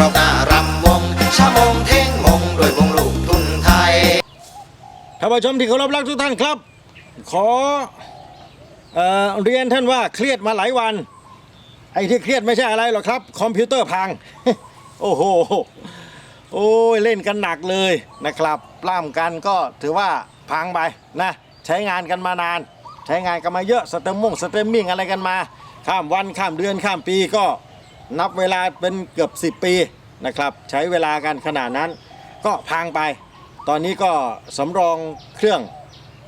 รอบหารำวงชะมงเท่งมงด้วยวงลูกทุ่งไทยท่านผู้ชมที่เคารพรักทุกท่านครับ ขอเออเรียนท่านว่าเครียดมาหลายวัน ไอ้ที่เครียดไม่ใช่อะไรหรอกครับ คอมพิวเตอร์พัง โอ้โหโอ้ยเล่นกันหนักเลยนะครับปล้ำกันก็ถือว่าพังไปนะใช้งานกันมานาน ใช้งานกันมาเยอะสเตมมงสเตมมิ่งอะไรกันมา ข้ามวันข้ามเดือนข้ามปีก็ นับเวลาเป็นเกือบ 10 ปีนะครับใช้เวลากันขนาดนั้น ก็พังไป ตอนนี้ก็สำรองเครื่อง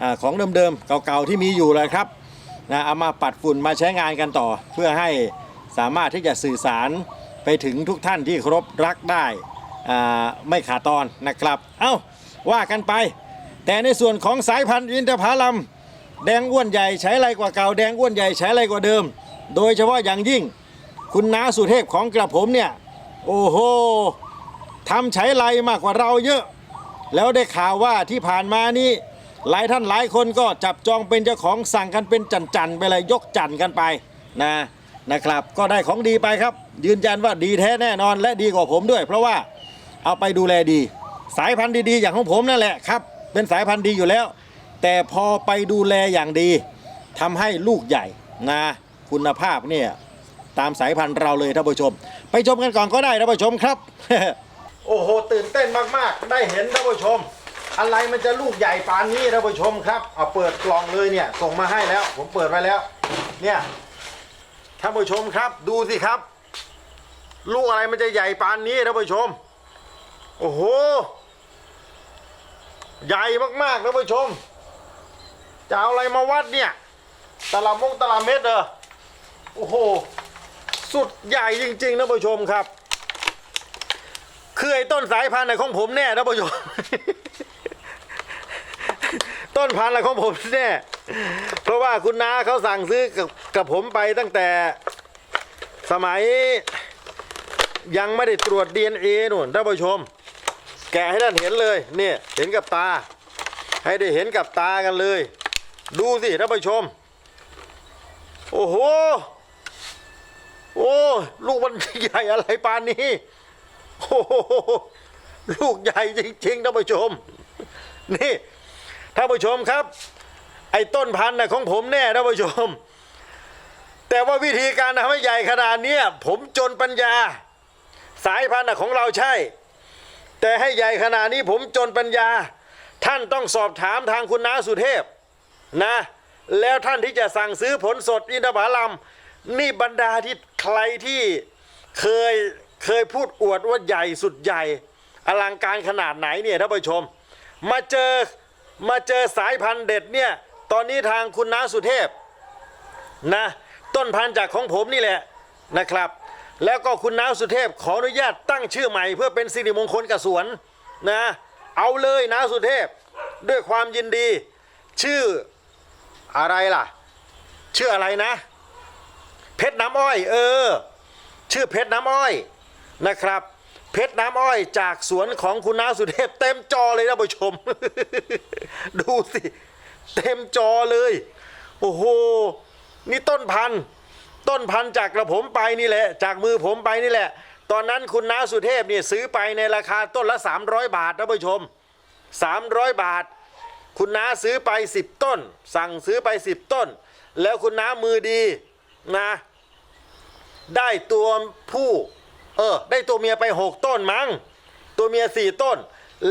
อของเดิมๆเก่าๆที่มีอยู่เลยครับนะเอามาปัดฝุ่นมาใช้งานกันต่อ เพื่อให้สามารถที่จะสื่อสารไปถึงทุกท่านที่เคารพรักได้อ่าไม่ขาดตอนนะครับ เอ้าว่ากันไป แต่ในส่วนของสายพันธุ์อินทผลัมแดงอ้วนใหญ่ใช้ไรกว่าเก่าแดงอ้วนใหญ่ใช้ไรกว่าเดิม โดยเฉพาะอย่างยิ่ง คุณน้าสุเทพของกระผมเนี่ย โอ้โหทำใช้ไรมากกว่าเราเยอะ แล้วได้ข่าวว่าที่ผ่านมานี่หลายท่านหลายคนก็จับจองเป็นเจ้าของสั่งกันเป็นจันๆไปเลยยกจันกันไปนะนะครับ ก็ได้ของดีไปครับ ยืนยันว่าดีแท้แน่นอนและดีกว่าผมด้วย เพราะว่าเอาไปดูแลดี สายพันธุ์ดีๆ อย่างของผมนั่นแหละครับ เป็นสายพันธุ์ดีอยู่แล้ว แต่พอไปดูแลอย่างดีทำให้ลูกใหญ่นะคุณภาพเนี่ย ตามสายพันธุ์เราเลยท่านผู้ชม ไปชมกันก่อนก็ได้ท่านผู้ชมครับ โอ้โห ตื่นเต้นมากๆ ได้เห็นท่านผู้ชม อะไรมันจะลูกใหญ่ปานนี้ท่านผู้ชมครับเอาเปิดกล่องเลยเนี่ย ส่งมาให้แล้ว ผมเปิดไว้แล้ว เนี่ยท่านผู้ชมครับ ดูสิครับ ลูกอะไรมันจะใหญ่ปานนี้ท่านผู้ชม โอ้โห ใหญ่มากๆท่านผู้ชมจะเอาอะไรมาวัดเนี่ยตลับมงตลับเม็ดเหรอโอ้โห สุดใหญ่จริงๆท่านผู้ชมครับคือไอ้ต้นสายพันธุ์ของผมแน่ท่านผู้ชมต้นพันธุ์ของผมแน่เพราะว่าคุณน้าเขาสั่งซื้อกับกับผมไปตั้งแต่สมัยยังไม่ได้ตรวจ DNA นู่นท่านผู้ชม แกะให้ท่านเห็นเลยเนี่ยเห็นกับตา ให้ได้เห็นกับตากันเลย ดูสิท่านผู้ชม โอ้โห โอ้ลูกมันใหญ่อะไรปานนี้โอ้ลูกใหญ่จริงๆท่านผู้ชม นี่ท่านผู้ชมครับ ไอ้ต้นพันธุ์น่ะของผมแน่ท่านผู้ชม แต่ว่าวิธีการทำให้ใหญ่ขนาดนี้ผมจนปัญญา สายพันธุ์น่ะของเราใช่ แต่ให้ใหญ่ขนาดนี้ผมจนปัญญา ท่านต้องสอบถามทางคุณน้าสุเทพนะ แล้วท่านที่จะสั่งซื้อผลสดอินทผลัม นี่บรรดาที่ใครที่เคยเคยพูดอวดว่าใหญ่สุดใหญ่ อลังการขนาดไหนเนี่ยท่านผู้ชม มาเจอมาเจอสายพันธุ์เด็ดเนี่ยตอนนี้ทางคุณน้าสุเทพนะต้นพันธุ์จากของผมนี่แหละนะครับ แล้วก็คุณน้าสุเทพขออนุญาตตั้งชื่อใหม่ เพื่อเป็นสิริมงคลกับสวนนะเอาเลยน้าสุเทพด้วยความยินดี ชื่ออะไรล่ะ ชื่ออะไรนะ เพชรน้ำอ้อย เออ ชื่อเพชรน้ำอ้อยนะครับ เพชรน้ำอ้อยจากสวนของคุณน้าสุเทพเต็มจอเลยนะผู้ชม ดูสิ เต็มจอเลย โอ้โห นี่ต้นพันธุ์ต้นพันธุ์จากกระผมไปนี่แหละ จากมือผมไปนี่แหละ ตอนนั้นคุณน้าสุเทพเนี่ยซื้อไปในราคาต้นละ 300 บาทนะผู้ชม 300 บาท คุณน้าซื้อไป 10 ต้น สั่งซื้อไป 10 ต้น แล้วคุณน้ามือดีนะ ได้ตัวผู้เออได้ตัวเมียไป 6 ต้นมั้งตัวเมีย4ต้น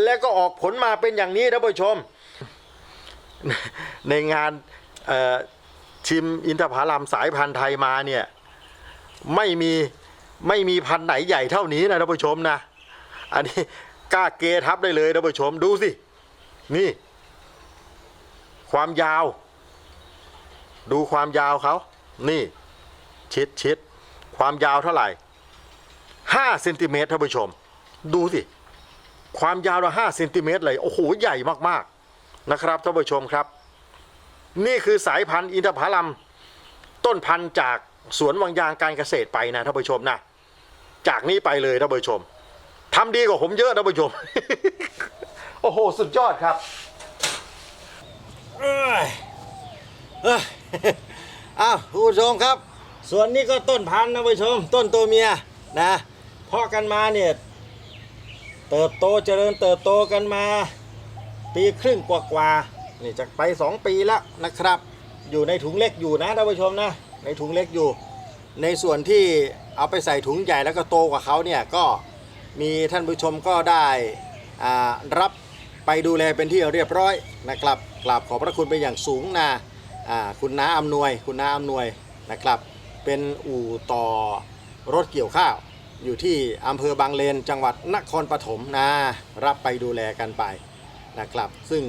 แล้วก็ออกผลมาเป็นอย่างนี้ท่านผู้ชม ในงานชิมอินทผลัมสายพันธุ์ไทยมาเนี่ยไม่มีไม่มีพันธุ์ไหนใหญ่เท่านี้นะท่านผู้ชมนะ อันนี้กล้าเกทับได้เลยท่านผู้ชมดูสิ นี่ ความยาว ดูความยาวเขา นี่ ชิดชิด ความยาวเท่าไหร่ห้าเซนติเมตรท่านผู้ชม ดูสิ ความยาวเราห้าเซนติเมตรเลย โอ้โห ใหญ่มากๆนะครับท่านผู้ชมครับ นี่คือสายพันธุ์อินทผลัมต้นพันธุ์จากสวนวังยางการเกษตรไปนะท่านผู้ชมนะ จากนี้ไปเลยท่านผู้ชมทำดีกว่าผมเยอะท่านผู้ชม โอ้โห สุดยอดครับเอ้ยเอ้ยอ้าวคุณผู้ชมครับ ส่วนนี้ก็ต้นพันธุ์นะผู้ชม ต้นตัวเมียนะเพาะกันมาเนี่ยเติบโตเจริญเติบโตกันมา ปีครึ่งกว่าๆนี่จะไป 2 ปีแล้วนะครับ อยู่ในถุงเล็กอยู่นะท่านผู้ชมนะในถุงเล็กอยู่ ในส่วนที่เอาไปใส่ถุงใหญ่แล้วก็โตกว่าเขาเนี่ยก็มีท่านผู้ชมก็ได้อ่ารับไปดูแลเป็นที่เรียบร้อยนะครับกราบขอบพระคุณเป็นอย่างสูงนะอ่าคุณน้าอำนวย คุณน้าอำนวยนะครับ เป็นอู่ต่อรถเกี่ยวข้าว อยู่ที่อำเภอบางเลนจังหวัดนครปฐมนะรับไปดูแลกันไปนะครับ ซึ่ง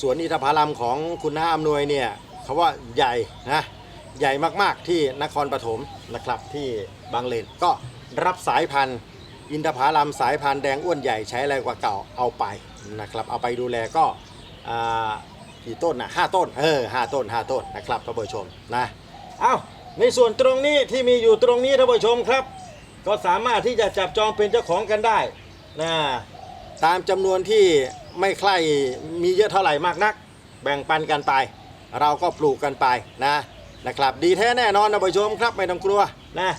สวนอินทผลัมของคุณน้าอำนวยเนี่ยเขาว่าใหญ่นะใหญ่มากๆที่นครปฐมนะครับที่บางเลนก็รับสายพันธุ์ อินทผลัมสายพันธุ์แดงอ้วนใหญ่ใช้อะไรกว่าเก่าเอาไปนะครับ เอาไปดูแลก็กี่ต้นนะห้าต้นเออห้าต้นห้าต้นนะครับท่านผู้ชมนะ เอา ในส่วนตรงนี้ที่มีอยู่ตรงนี้ท่านผู้ชมครับ ก็สามารถที่จะจับจองเป็นเจ้าของกันได้นะตามจำนวนที่ไม่ใคร่มีเยอะเท่าไหร่มากนัก แบ่งปันกันไป เราก็ปลูกกันไปนะนะครับ ดีแท้แน่นอนนะผู้ชมครับไม่ต้องกลัวนะ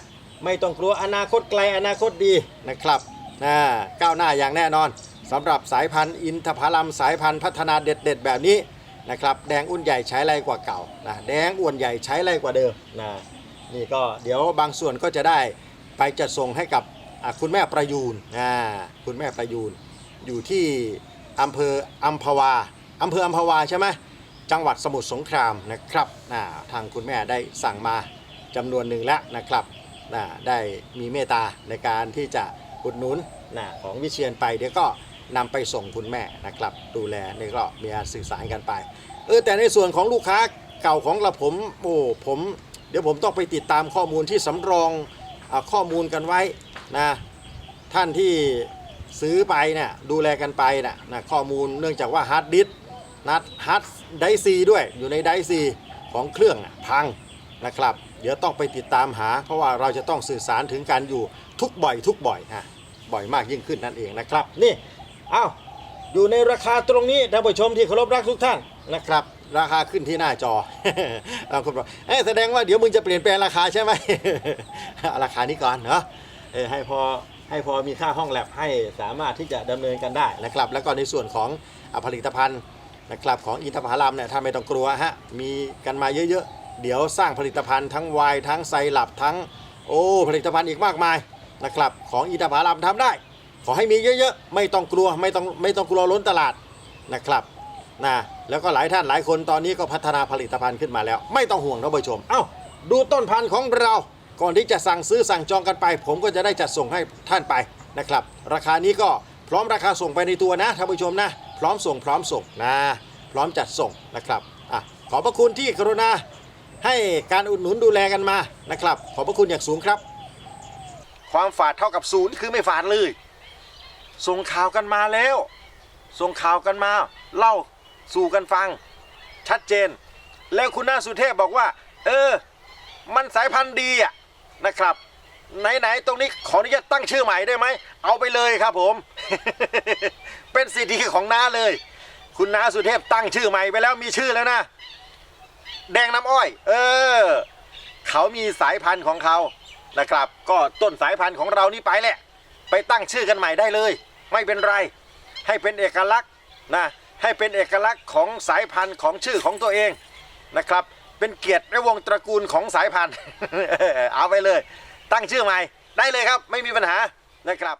ไม่ต้องกลัวอนาคตไกลอนาคตดีนะครับนะก้าวหน้าอย่างแน่นอนสำหรับสายพันธุ์อินทผลัมสายพันธุ์พัฒนาเด็ด ๆ แบบนี้ นะครับแดงอ้วนใหญ่ใช้ไรกว่าเก่านะแดงอ้วนใหญ่ใช้ไรกว่าเดิมนะนี่ก็เดี๋ยวบางส่วนก็จะได้ไปจัดส่งให้กับคุณแม่ประยูนนะคุณแม่ประยูนอยู่ที่อำเภออัมพวาอำเภออัมพวาใช่ไหมจังหวัดสมุทรสงครามนะครับอ่าทางคุณแม่ได้สั่งมาจำนวนหนึ่งแล้วนะครับอ่าได้มีเมตตาในการที่จะอุดหนุนนะของวิเชียนไปเดี๋ยวก็ นำไปส่งคุณแม่นะครับ ดูแลนี่ก็มีการสื่อสารกันไปเออแต่ในส่วนของลูกค้าเก่าของเราผมโอ้ผมเดี๋ยวผมต้องไปติดตามข้อมูลที่สำรองอาข้อมูลกันไว้นะท่านที่ซื้อไปเนี่ยดูแลกันไปนะนะข้อมูลเนื่องจากว่าฮาร์ดดิสก์นัดฮาร์ดไดซีด้วยอยู่ในไดซีของเครื่องพังนะครับ เดี๋ยวต้องไปติดตามหา เพราะว่าเราจะต้องสื่อสารถึงการอยู่ทุกบ่อย ทุกบ่อยฮะบ่อยมากยิ่งขึ้นนั่นเองนะครับนี่ อ้าอยู่ในราคาตรงนี้ท่านผู้ชมที่เคารพรักทุกท่านนะครับ ราคาขึ้นที่หน้าจอ บางคนบอกเอ๊ะแสดงว่าเดี๋ยวมึงจะเปลี่ยนแปลงราคาใช่ไหม เอาราคานี้ก่อนเนาะเออให้พอให้พอมีค่าห้องแลบให้สามารถที่จะดำเนินกันได้นะครับ แล้วก็ในส่วนของอะผลิตภัณฑ์นะครับของอินทผลัมเนี่ยถ้าไม่ต้องกลัวฮะมีกันมาเยอะๆ เดี๋ยวสร้างผลิตภัณฑ์ทั้งไวน์ทั้งไซรัปทั้งโอ้ผลิตภัณฑ์อีกมากมายนะครับของอินทผลัมทำได้ ขอให้มีเยอะๆ ไม่ต้องกลัวไม่ต้องไม่ต้องกลัวล้นตลาดนะครับนะแล้วก็หลายท่านหลายคนตอนนี้ก็พัฒนาผลิตภัณฑ์ขึ้นมาแล้ว ไม่ต้องห่วงนะผู้ชม เอ้าดูต้นพันธุ์ของเรา ก่อนที่จะสั่งซื้อสั่งจองกันไป ผมก็จะได้จัดส่งให้ท่านไปนะครับ ราคานี้ก็พร้อมราคาส่งไปในตัวนะท่านผู้ชมนะ พร้อมส่งพร้อมส่งนะพร้อมจัดส่งนะครับอะขอบพระคุณที่กรุณาให้การอุดหนุนดูแลกันมานะครับ ขอบพระคุณอย่างสูงครับ ความฝาดเท่ากับศูนย์คือไม่ฝาดเลย ส่งข่าวกันมาแล้ว ส่งข่าวกันมา เล่าสู่กันฟัง ชัดเจน แล้วคุณน้าสุเทพบอกว่า เออ มันสายพันธุ์ดีอะนะครับ ไหนๆตรงนี้ขออนุญาตตั้งชื่อใหม่ได้ไหม เอาไปเลยครับผม เป็นสิทธิของน้าเลย คุณน้าสุเทพตั้งชื่อใหม่ไปแล้วมีชื่อแล้วนะ แดงน้ำอ้อย เออ เขามีสายพันธุ์ของเขานะครับ ก็ต้นสายพันธุ์ของเรานี่ไปแหละ ไปตั้งชื่อกันใหม่ได้เลย ไม่เป็นไร ให้เป็นเอกลักษณ์นะให้เป็นเอกลักษณ์ของสายพันธุ์ของชื่อของตัวเองนะครับ เป็นเกียรติและวงตระกูลของสายพันธุ์เอาไปเลย ตั้งชื่อใหม่ได้เลยครับไม่มีปัญหานะครับ